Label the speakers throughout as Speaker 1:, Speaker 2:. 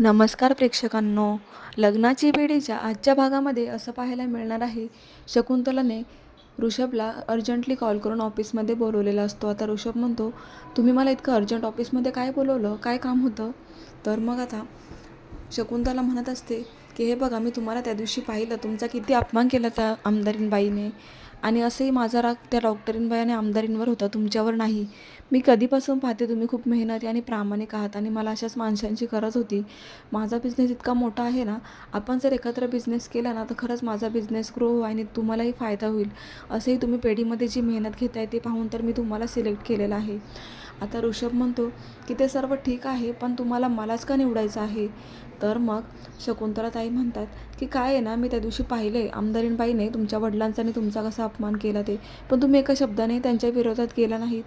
Speaker 1: नमस्कार प्रेक्षकांनो. लग्नाची बेडीच्या आजच्या भागामध्ये असं पाहायला मिळणार आहे शकुंतलाने ऋषभला अर्जंटली कॉल करून ऑफिसमध्ये बोलवलेला असतो. आता ऋषभ म्हणतो तुम्ही मला इतकं अर्जंट ऑफिसमध्ये काय बोलवलं? काय काम होतं? तर मग आता शकुंतला म्हणत असते की हे बघा मी तुम्हाला त्या दिवशी पाहिलं. तुमचा किती अपमान केला त्या आमदारीनबाईने. आणि असंही माझा राग त्या डॉक्टरींवर आणि आमदारींवर होता तुमच्यावर नाही. मी कधीपासून पाहते तुम्ही खूप मेहनती आणि प्रामाणिक आहात आणि मला अशाच माणसांची गरज होती. माझा बिझनेस इतका मोठा आहे ना आपण जर एकत्र बिझनेस केला ना तर खरंच माझा बिझनेस ग्रो हो आणि तुम्हालाही फायदा होईल. असंही तुम्ही पेढीमध्ये जी मेहनत घेताय ते पाहून तर मी तुम्हाला सिलेक्ट केलेलं आहे. आता ऋषभ म्हणतो की ते सर्व ठीक आहे पण तुम्हाला मलाच का निवडायचं आहे? तर मग शकुंतला ताई म्हणतात की काय आहे ना मी त्या दिवशी पाहिले आमदारीणबाईने तुमच्या वडिलांचा आणि तुमचा कसा अपमान केला ते. पण तुम्ही एका शब्दाने त्यांच्या विरोधात केला नाहीत.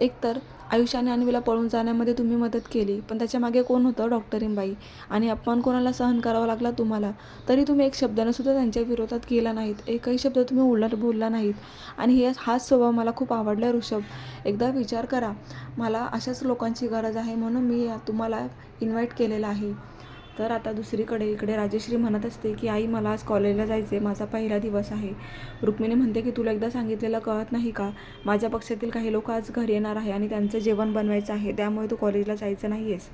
Speaker 1: एकतर आयुष्याने अन्वीला पळून जाण्यामध्ये तुम्ही मदत केली पण त्याच्यामागे कोण होतं? डॉक्टरींबाई आणि अपमान कोणाला सहन करावा लागला? तुम्हाला. तरी तुम्ही एक शब्दाने सुद्धा त्यांच्या विरोधात केला नाहीत. एकही शब्द तुम्ही उलट बोलला नाहीत. आणि हे हाच स्वभाव मला खूप आवडला ऋषभ. एकदा विचार करा. मला अशाच लोकांची गरज आहे म्हणून मी तुम्हाला इन्व्हाइट केलेलं आहे. तर आता दुसरीकडे इकडे राजेश्री म्हणत असते की आई मला आज कॉलेजला जायचे माझा पहिला दिवस आहे. रुक्मिणी म्हणते की तुला एकदा सांगितलेलं कळत नाही का? माझ्या पक्षातील काही लोक आज घरी येणार आहे आणि त्यांचं जेवण बनवायचं आहे. त्यामुळे तू कॉलेजला जायचं नाही आहेस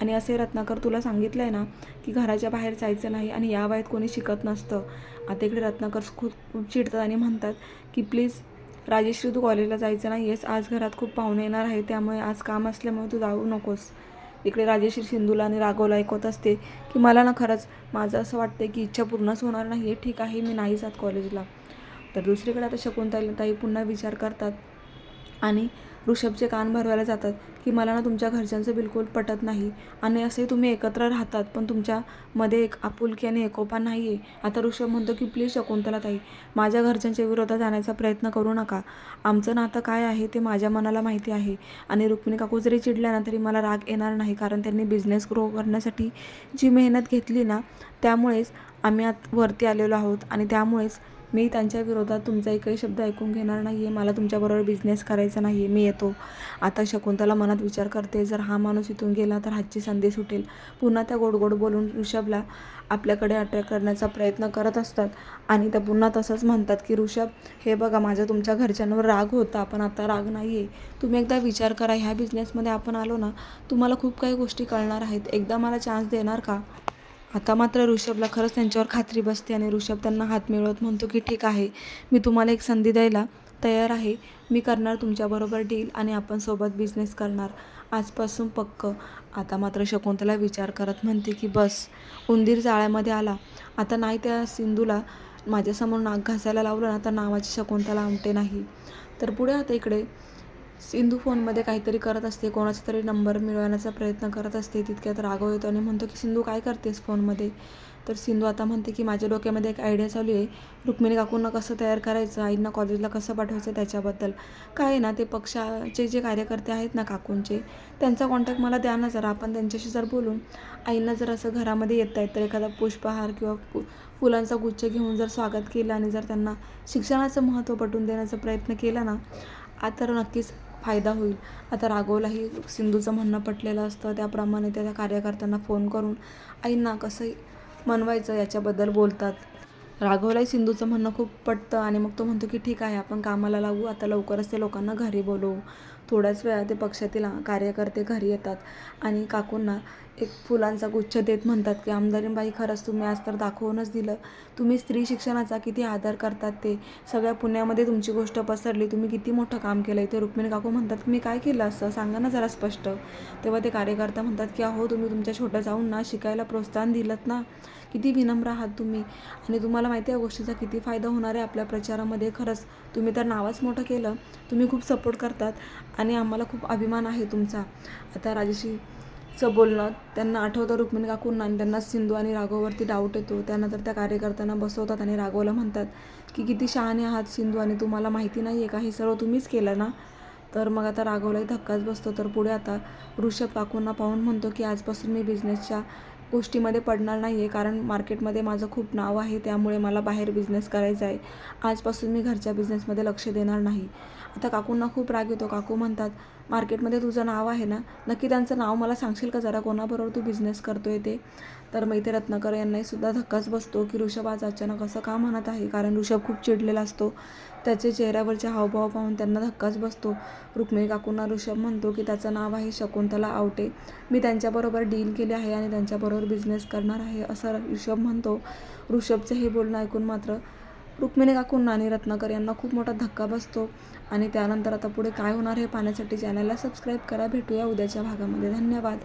Speaker 1: आणि असे रत्नाकर तुला सांगितलं आहे ना की घराच्या बाहेर जायचं नाही आणि या वयात कोणी शिकत नसतं. आता इकडे रत्नाकर खूप खूप चिडतात आणि म्हणतात की प्लीज राजेश्री तू कॉलेजला जायचं नाही. आहेस आज घरात खूप पाहुणे येणार आहे त्यामुळे आज काम असल्यामुळे तू जाऊ नकोस. इकडे राजेश्री सिंधूला आणि राघवला ऐकवत असते की मला ना खरंच माझं असं वाटतं की इच्छा पूर्णच होणार नाही आहे ठीक आहे मी नाही जात कॉलेजला. तर दुसरीकडे आता शकुंतला ताई पुन्हा विचार करतात आणि ऋषभचे कान भरवायला जातात की मला ना तुमच्या घरच्यांचं बिलकुल पटत नाही. आणि असे तुम्ही एकत्र राहतात पण तुमच्यामध्ये एक आपुलकी आणि एकोपा नाही आहे आता ऋषभ म्हणतो की प्लीज शकुंतला ताई माझ्या घरच्यांच्या विरोधात जाण्याचा प्रयत्न करू नका. आमचं नातं काय आहे ते माझ्या मनाला माहिती आहे. आणि रुक्मिणी काकू जरी चिडल्या ना तरी मला राग येणार नाही कारण त्यांनी बिझनेस ग्रो करण्यासाठी जी मेहनत घेतली ना त्यामुळेच आम्ही आत वरती आलेलो आहोत. आणि त्यामुळेच मी त्यांच्या विरोधात तुमचा एकही शब्द ऐकून घेणार नाही आहे मला तुमच्याबरोबर बिझनेस करायचा नाही आहे मी येतो. आता शकुंतला मनात विचार करते. जर हा माणूस इथून गेला तर हातची संधी सुटेल. पुन्हा त्या गोड गोड बोलून ऋषभला आपल्याकडे अट्रॅक्ट करण्याचा प्रयत्न करत असतात. आणि त्या पुन्हा तसंच म्हणतात की ऋषभ हे बघा माझा तुमच्या घरच्यांवर राग होता. पण आता राग नाही आहे तुम्ही एकदा विचार करा. ह्या बिझनेसमध्ये आपण आलो ना तुम्हाला खूप काही गोष्टी कळणार आहेत. एकदा मला चान्स देणार का? आता मात्र ऋषभला खरंच त्यांच्यावर खात्री बसते आणि ऋषभ त्यांना हात मिळवत म्हणतो की ठीक आहे मी तुम्हाला एक संधी द्यायला तयार आहे. मी करणार तुमच्याबरोबर डील आणि आपण सोबत बिझनेस करणार. आजपासून पक्क. आता मात्र शकुंतला विचार करत म्हणते की बस उंदीर जाळ्यामध्ये आला. आता नाही त्या सिंधूला माझ्यासमोर नाक घासायला लावलं ना तर नावाची शकुंतला आमटे नाही. तर पुढे आता इकडे सिंधू फोनमध्ये काहीतरी करत असते कोणाचा तरी नंबर मिळवण्याचा प्रयत्न करत असते तितक्यात राघव येतो आणि म्हणतो की सिंधू काय करतेस फोनमध्ये? तर सिंधू आता म्हणते की माझ्या डोक्यामध्ये एक आयडिया चालू आहे. रुक्मिणी काकूंना कसं तयार करायचं? आईंना कॉलेजला कसं पाठवायचं त्याच्याबद्दल? काय आहे ना ते पक्षाचे जे कार्यकर्ते आहेत ना काकूंचे त्यांचा कॉन्टॅक्ट मला द्या ना जरा. आपण त्यांच्याशी जर बोलून आईंना जर असं घरामध्ये येत आहेत तर एखादा पुष्पहार किंवा फु फुलांचा गुच्छ घेऊन जर स्वागत केलं आणि जर त्यांना शिक्षणाचं महत्त्व पटवून देण्याचा प्रयत्न केला ना आता तर नक्कीच फायदा होईल. आता राघवलाही सिंधूचं म्हणणं पटलेलं असतं. त्याप्रमाणे त्या त्या कार्यकर्त्यांना फोन करून आईंना कसं मनवायचं याच्याबद्दल बोलतात. राघवलाही सिंधूचं म्हणणं खूप पटतं आणि मग तो म्हणतो की ठीक आहे आपण कामाला लागू आता लवकरच ते लोकांना घरी बोलवू. थोड्याच वेळा ते पक्षातील कार्यकर्ते घरी येतात आणि काकूंना एक फुलांचा गुच्छ देत म्हणतात की आमदारीबाई खरंच तुम्ही आज तर दाखवूनच दिलं. तुम्ही स्त्री शिक्षणाचा किती आदर करतात ते. सगळ्या पुण्यामध्ये तुमची गोष्ट पसरली. तुम्ही किती मोठं काम केलं आहे ते रुक्मिणी काकू म्हणतात मी काय केलं असं? सांगा ना जरा स्पष्ट. तेव्हा ते कार्यकर्ता म्हणतात की अहो तुम्ही तुमच्या छोट्या जाऊन ना शिकायला प्रोत्साहन दिलं ना. किती विनम्र आहात तुम्ही. आणि तुम्हाला माहिती आहे या गोष्टीचा किती फायदा होणार आहे आपल्या प्रचारामध्ये. खरंच तुम्ही तर नावच मोठं केलं. तुम्ही खूप सपोर्ट करतात. आणि आम्हाला खूप अभिमान आहे तुमचा. आता राजेशीचं बोलणं त्यांना आठवतं रुक्मिणी काकूंना आणि त्यांना सिंधू आणि राघववरती डाऊट येतो. त्यानंतर त्या कार्यकर्त्यांना बसवतात आणि राघवला म्हणतात की किती शहाणे आहात सिंधू आणि तुम्हाला माहिती नाही आहे का? हे सर्व तुम्हीच केलं ना? तर मग आता राघवलाही धक्काच बसतो. तर पुढे आता ऋषभ काकूंना पाहून म्हणतो की आजपासून मी बिझनेसच्या गोष्टीमध्ये पडणार नाही आहे कारण मार्केटमध्ये माझं खूप नाव आहे त्यामुळे मला बाहेर बिझनेस करायचा आहे. आजपासून मी घरच्या बिझनेसमध्ये लक्ष देणार नाही. आता काकूंना खूप राग येतो. काकू म्हणतात मार्केटमध्ये तुझं नाव आहे ना नक्की त्यांचं नाव मला सांगशील का जरा? कोणाबरोबर तू बिझनेस करतो आहे ते? तर मग इथे रत्नाकर यांनाहीसुद्धा धक्काच बसतो की ऋषभ आज अचानक असं का म्हणत आहे? कारण ऋषभ खूप चिडलेला असतो. त्याचे चेहऱ्यावरचे हावभाव पाहून त्यांना धक्काच बसतो. रुक्मिणी काकूंना ऋषभ म्हणतो की त्याचं नाव आहे शकुंतला आवटे. मी त्यांच्याबरोबर डील केली आहे आणि त्यांच्याबरोबर बिझनेस करणार आहे असं ऋषभ म्हणतो. ऋषभचं हे बोलणं ऐकून मात्र रुक्मिणी काकूंना आणि रत्नाकर यांना खूप मोठा धक्का बसतो. आणि त्यानंतर आता पुढे काय होणार हे पाहण्यासाठी चॅनलला सबस्क्राईब करा. भेटूया उद्याच्या भागामध्ये. धन्यवाद.